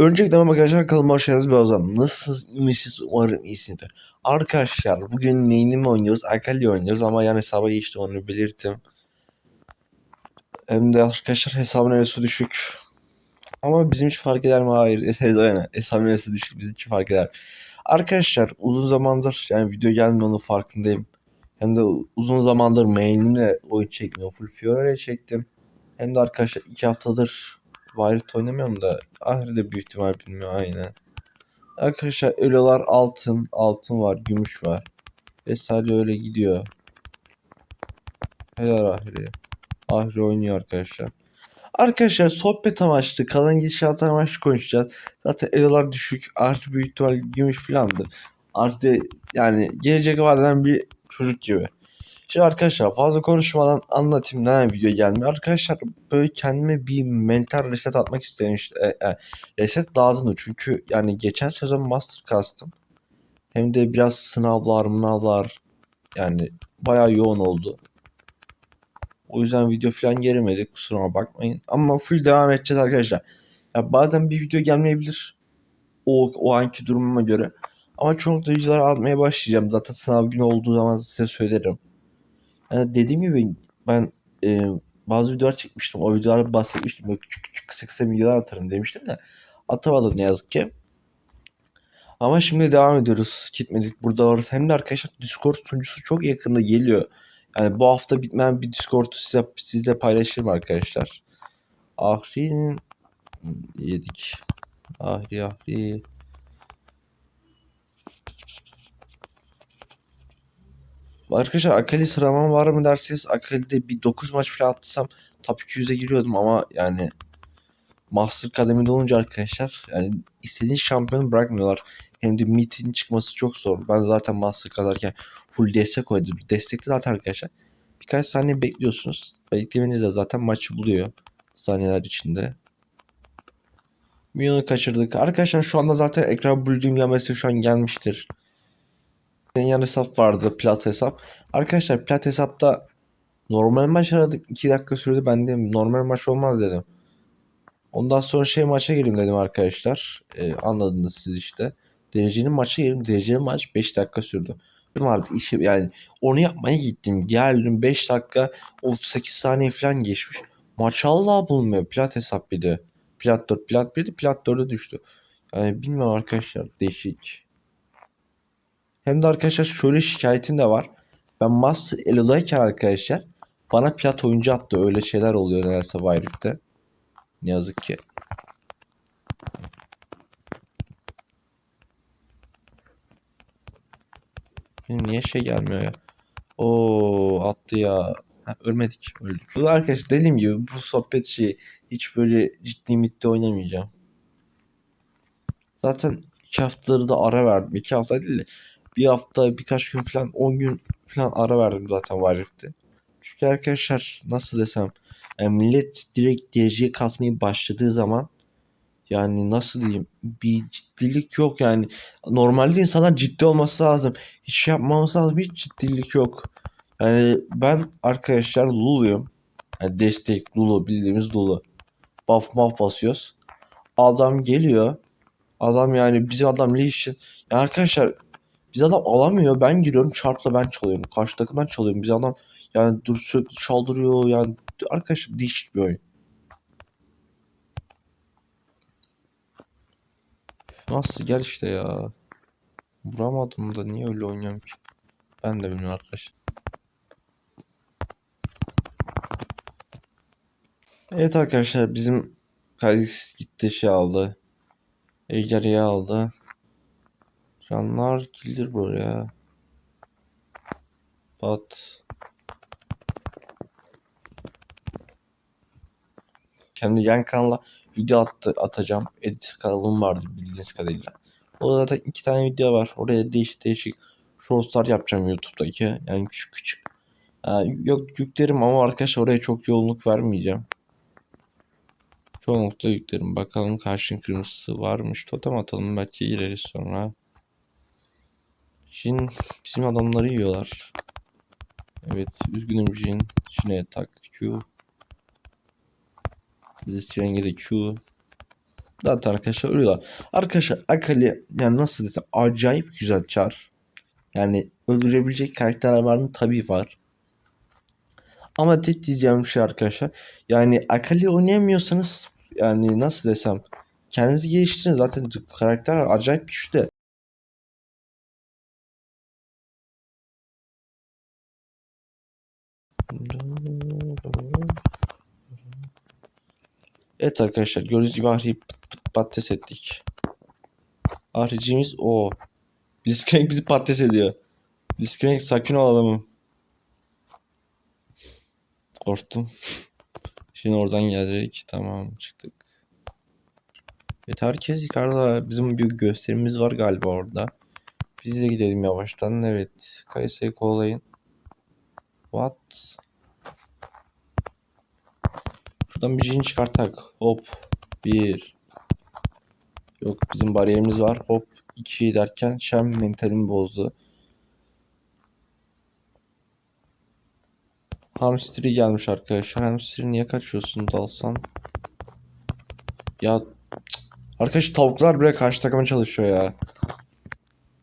Öncelikle arkadaşlar kanalıma hoş geldiniz. Ben Ozan. Nasılsınız? İyi misiniz? Umarım iyisinizdir. Arkadaşlar bugün neyini oynuyoruz? Akali oynuyoruz ama yan hesaba geçtim onu belirttim. Hem de arkadaşlar hesabın arası düşük. Ama bizim için fark eder mi? Hayır. Yani hesabın arası düşük bizim için fark eder. Arkadaşlar uzun zamandır yani video gelmiyor onun farkındayım. Hem de uzun zamandır main'imle oyun çekmiyor. Full Fiora'ya çektim. Hem de arkadaşlar iki haftadır Violet oynamıyorum da Ahri büyük ihtimal bilmiyor aynen. Arkadaşlar elolar altın, altın var, gümüş var. Vesaire öyle gidiyor. Helal Ahri. Ahri oynuyor arkadaşlar. Arkadaşlar sohbet amaçlı, kalan gidişat amaçlı konuşacağız. Zaten elolar düşük, Ahri büyük ihtimal gümüş filandır. Ahri yani gelecek vadeden bir çocuk gibi. Şimdi arkadaşlar fazla konuşmadan anlatayım neden video gelmiyor. Arkadaşlar böyle kendime bir mental reset atmak istemiş. E, e, reset lazımdı çünkü yani geçen sezon master kastım. Hem de biraz sınavlar mınavlar yani bayağı yoğun oldu. O yüzden video falan gelmedi kusuruma bakmayın. Ama full devam edeceğiz arkadaşlar. Ya bazen bir video gelmeyebilir. O, o anki durumuma göre. Ama çoğunlukla videolar almaya başlayacağım. Zaten sınav günü olduğu zaman size söylerim. Yani dediğim gibi ben e, bazı videolar çekmiştim. O videolarda bahsetmiştim. Böyle küçük küçük kısa kısa videolar atarım demiştim de atamadım ne yazık ki. Ama şimdi devam ediyoruz. Gitmedik burada varız. Hem de arkadaşlar Discord sunucusu çok yakında geliyor. Yani bu hafta bitmeyen bir Discord'u size, sizle paylaşırım arkadaşlar. Ahri'nin yedik. Ahri Ahri. Arkadaşlar Akali sıramam var mı derseniz Akali'de bir 9 maç falan attıysam top 200'e giriyordum ama yani Master kademede olunca arkadaşlar yani istediğin şampiyonu bırakmıyorlar. Hem de mid'in çıkması çok zor. Ben zaten Master kadarken full destek koydum. Destekte zaten arkadaşlar birkaç saniye bekliyorsunuz. Beklemenizde zaten maçı buluyor saniyeler içinde. Milyonu kaçırdık. Arkadaşlar şu anda zaten ekran building gelmesi şu an gelmiştir yan hesap vardı plat hesap. Arkadaşlar plat hesapta normal maç aradık 2 dakika sürdü ben de normal maç olmaz dedim. Ondan sonra şey maça gireyim dedim arkadaşlar. Ee, anladınız siz işte. Derecenin maça girdim. Dereceli maç 5 dakika sürdü. Vardı işi yani onu yapmaya gittim. Geldim 5 dakika 38 saniye falan geçmiş. Maç Allah bulmuyor. Plat hesap bir de. Plat 4, plat 1'di, plat 4'e düştü. Yani bilmiyorum arkadaşlar değişik. Hem de arkadaşlar şöyle şikayetim de var. Ben Master Elo'dayken arkadaşlar bana plat oyuncu attı. Öyle şeyler oluyor nedense Wildrift'te. Ne yazık ki. Benim niye şey gelmiyor ya? Oo attı ya. Ha, ölmedik. Öldük. Bu arkadaşlar dediğim gibi bu sohbet şeyi hiç böyle ciddi mitti oynamayacağım. Zaten iki haftaları da ara verdim. İki hafta değil de bir hafta birkaç gün falan 10 gün falan ara verdim zaten Warrift'te. Çünkü arkadaşlar nasıl desem yani millet direkt dereceyi kasmaya başladığı zaman yani nasıl diyeyim bir ciddilik yok yani. Normalde insanlar ciddi olması lazım hiç şey yapmaması lazım hiç ciddilik yok. Yani ben arkadaşlar Lulu'yum. Yani destek Lulu bildiğimiz Lulu. Buff buff basıyoruz. Adam geliyor. Adam yani bizim adam Lee için yani arkadaşlar biz adam alamıyor. Ben giriyorum çarpla ben çalıyorum. Karşı takımdan çalıyorum. Biz adam yani dur sürekli çaldırıyor. Yani arkadaşlar değişik bir oyun. Nasıl gel işte ya. Vuramadım da niye öyle oynuyorum ki? Ben de bilmiyorum arkadaşlar. Evet arkadaşlar bizim Kazix gitti şey aldı. Ejderha aldı. Canlar gelir buraya. Bat. Kendi yan kanala video attı, atacağım. Edit kanalım vardı bildiğiniz kadarıyla. O zaten iki tane video var. Oraya değişik değişik shortslar yapacağım YouTube'daki. Yani küçük küçük. Yani yok yüklerim ama arkadaşlar oraya çok yoğunluk vermeyeceğim. Çoğunlukla yüklerim. Bakalım karşın kırmızısı varmış. Totem atalım belki gireriz sonra. Jin bizim adamları yiyorlar. Evet üzgünüm Jin. Jin'e tak Q. Biz Çirenge de Q. Zaten arkadaşlar ölüyorlar. Arkadaşlar Akali yani nasıl desem acayip güzel çar. Yani öldürebilecek karakterler var mı? Tabii var. Ama tek diyeceğim şey arkadaşlar. Yani Akali oynayamıyorsanız yani nasıl desem kendinizi geliştirin. Zaten karakter acayip güçlü. Evet arkadaşlar gördüğünüz gibi Ahri'yi patates ettik. Ahricimiz o. Blitzcrank bizi patates ediyor. Blitzcrank sakin ol adamım. Korktum. Şimdi oradan gelecek. Tamam çıktık. Evet herkes yukarıda. Bizim bir gösterimiz var galiba orada. Biz de gidelim yavaştan. Evet. Kayısıyı kovalayın. What? Şuradan bir cin çıkartak. Hop. Bir. Yok bizim bariyerimiz var. Hop. iki derken Şem mentalimi bozdu. Hamster'i gelmiş arkadaşlar. Hamster'i niye kaçıyorsun dalsan? Ya arkadaş tavuklar bile karşı takıma çalışıyor ya.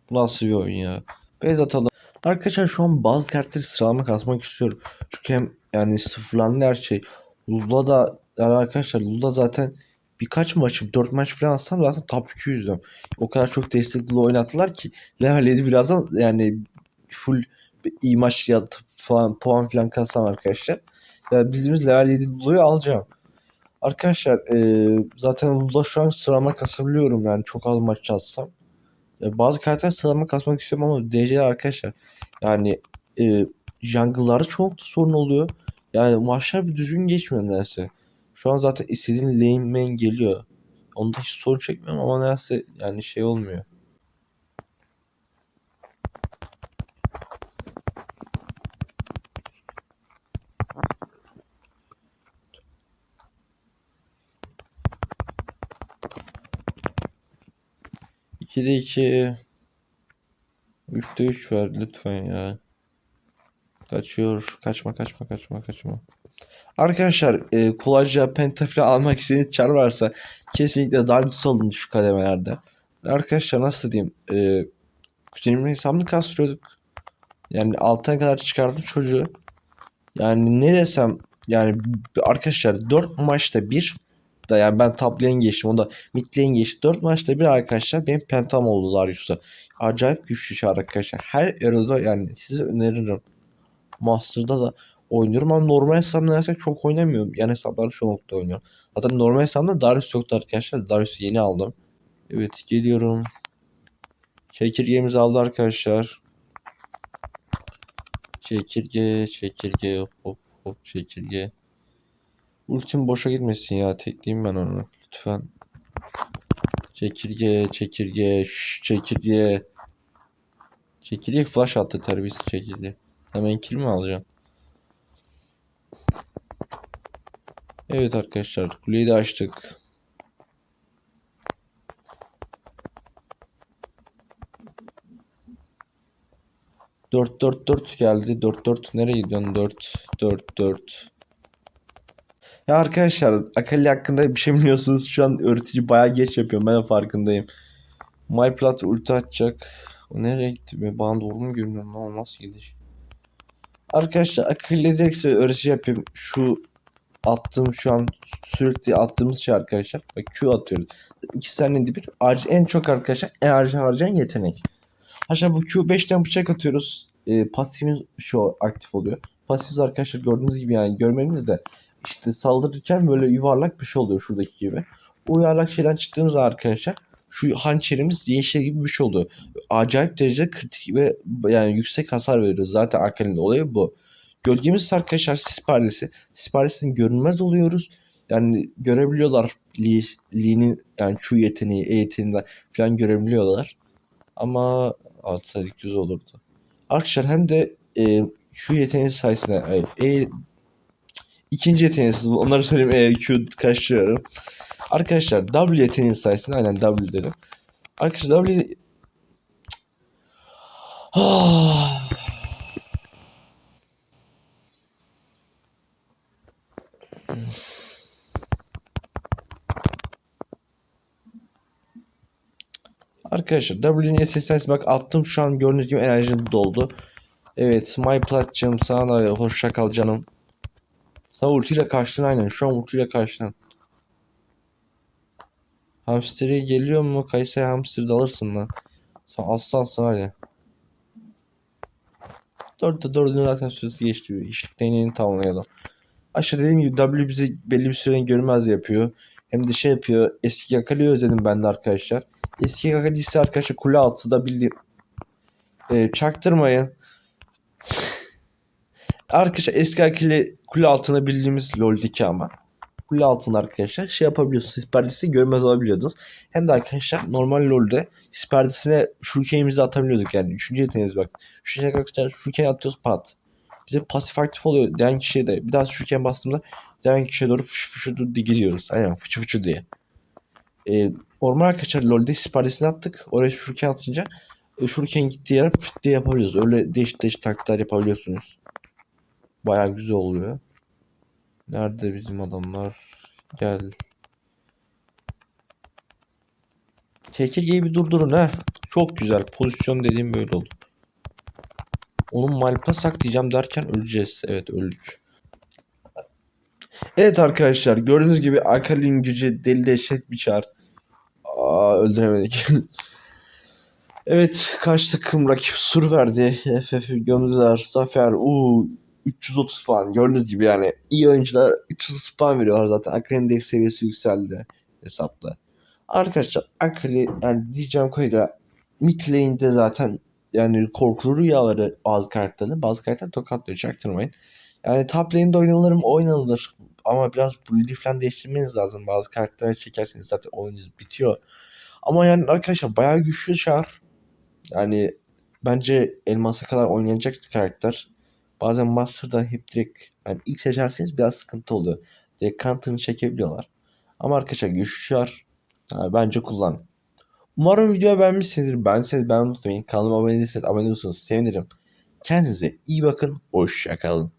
Bu nasıl bir oyun ya? Beyz atalım. Arkadaşlar şu an bazı kartları sıralama kasmak istiyorum. Çünkü hem yani sıfırlandı her şey. Lula da yani arkadaşlar Lula zaten birkaç maçı 4 maç falan atsam zaten top 200'düm. O kadar çok destekli oynattılar ki level 7 birazdan yani full iyi maç yatıp falan puan falan kassam arkadaşlar. Yani bildiğimiz level 7 Lula'yı alacağım. Arkadaşlar e, zaten Lula şu an sıralama kasabiliyorum yani çok az maç atsam. E, bazı karakter sıralama kasmak istiyorum ama DC'ler arkadaşlar yani e, jungle'larda çok sorun oluyor. Yani maçlar bir düzgün geçmiyor nedense. Şu an zaten istediğin lane main geliyor. Onda hiç sorun çekmiyorum ama nedense yani şey olmuyor. İkide iki. Üçte üç ver lütfen ya. Kaçıyor. Kaçma kaçma kaçma kaçma. Arkadaşlar e, kolayca pentafile almak istediğiniz çar varsa kesinlikle Darius alın şu kademelerde. Arkadaşlar nasıl diyeyim? E, kuzenimle hesabını kastırıyorduk. Yani altına kadar çıkardım çocuğu. Yani ne desem yani arkadaşlar 4 maçta bir da yani ben top lane geçtim. O da mid lane geçti. 4 maçta bir arkadaşlar benim pentam oldu Darius'ta. Acayip güçlü çağır arkadaşlar. Her eroda yani size öneririm. Master'da da oynuyorum ama normal hesabımda neredeyse çok oynamıyorum. Yan hesaplarda şu nokta oynuyorum. Zaten normal hesabımda Darius yoktu arkadaşlar. Darius'u yeni aldım. Evet geliyorum. Çekirgemizi aldı arkadaşlar. Çekirge, çekirge, hop hop çekirge. Ultim boşa gitmesin ya. Tekleyeyim ben onu. Lütfen. Çekirge, çekirge, şş, çekirge. Çekirge flash attı terbiyesiz çekirge. Hemen kill mi alacağım? Evet arkadaşlar kuleyi de açtık. Dört dört dört geldi. Dört dört nereye gidiyorsun? Dört dört dört. Ya arkadaşlar Akali hakkında bir şey biliyorsunuz. Şu an öğretici bayağı geç yapıyorum. Ben de farkındayım. MyPlat ulti atacak. O nereye gitti? Bana doğru mu görünüyor? Ne olmaz gidiş. Arkadaşlar Akali'yle direkt size öğretici yapayım. Şu attığım şu an sürekli attığımız şey arkadaşlar. Bak Q atıyoruz. İki saniyede bir en çok arkadaşlar enerji harcayan yetenek. Arkadaşlar bu Q5'ten bıçak atıyoruz. E, pasifimiz şu aktif oluyor. Pasifimiz arkadaşlar gördüğünüz gibi yani görmeniz de işte saldırırken böyle yuvarlak bir şey oluyor şuradaki gibi. O yuvarlak şeyden çıktığımız arkadaşlar şu hançerimiz yeşil gibi bir şey oluyor. Acayip derece kritik ve yani yüksek hasar veriyor. Zaten Akali'nin olayı bu. Gölgemiz arkadaşlar sis perdesi. Görünmez oluyoruz. Yani görebiliyorlar Lee'nin yani Q yeteneği, E yeteneğinden falan görebiliyorlar. Ama alsaydık güzel olurdu. Arkadaşlar hem de e, Q yeteneği sayesinde e, ikinci yeteneğiniz onları söyleyeyim e, Q kaçırıyorum. Arkadaşlar W yeteneği sayesinde aynen W dedim. Arkadaşlar W Arkadaşlar W'nin SS'den bak attım şu an gördüğünüz gibi enerjim doldu. Evet My Plat'cığım sana da hoşça kal canım. Sana ultiyle karşılan aynen şu an ultiyle karşılan. Hamster'e geliyor mu? Kayseri hamster de alırsın lan. Sen aslansın var ya. Dörtte dördünün zaten süresi geçti. İşlik deneyini tamamlayalım. Aşağı dediğim gibi W bizi belli bir süre görmez yapıyor. Hem de şey yapıyor. Eski Yakali'yi özledim ben de arkadaşlar. Eski Yakali ise arkadaşlar kule altı da bildiğim. Ee, çaktırmayın. arkadaşlar eski Yakali kule altına bildiğimiz LoL'deki ama. Kule altında arkadaşlar şey yapabiliyorsunuz. Sis görmez olabiliyordunuz. Hem de arkadaşlar normal LoL'de sis perdesine atabiliyorduk yani. Üçüncü yeteneğimiz bak. Üçüncü arkadaşlar şurken atıyoruz pat. Bize pasif aktif oluyor. Diğer kişiye de bir daha şurken bastığımda diğer kişiye doğru fışı fışı diye gidiyoruz. Aynen fıçı fıçı diye. Ee, normal arkadaşlar LoL'de sis attık. Oraya şurken atınca e, şurken gittiği yere fıt diye yapabiliyoruz. Öyle değişik değişik taktikler yapabiliyorsunuz. Bayağı güzel oluyor. Nerede bizim adamlar? Gel. Çekirgeyi bir durdurun ha. Çok güzel. Pozisyon dediğim böyle oldu. Onun malpa saklayacağım derken öleceğiz. Evet öldük. Evet arkadaşlar gördüğünüz gibi Akali'nin gücü deli dehşet bir çar. Aa öldüremedik. evet karşı takım rakip sur verdi. FF'i gömdüler. Zafer uuu 330 puan. Gördüğünüz gibi yani iyi oyuncular 330 puan veriyorlar zaten. Akali'nin de seviyesi yükseldi hesapta. Arkadaşlar Akali yani diyeceğim kadarıyla mid lane'de zaten yani korkulu rüyaları bazı karakterlerin bazı karakter tokatlıyor çaktırmayın. Yani top lane'de oynanır mı? Oynanılır. Ama biraz build'i falan değiştirmeniz lazım. Bazı karakterleri çekerseniz zaten oyununuz bitiyor. Ama yani arkadaşlar bayağı güçlü şar. Yani bence elmasa kadar oynayacak bir karakter. Bazen Master'da hep direkt yani ilk seçerseniz biraz sıkıntı oluyor. Direkt counter'ını çekebiliyorlar. Ama arkadaşlar güçlü şar yani bence kullan. Umarım videoyu beğenmişsinizdir. Size ben unutmayın. Kanalıma abone değilseniz abone olursanız sevinirim. Kendinize iyi bakın. Hoşçakalın.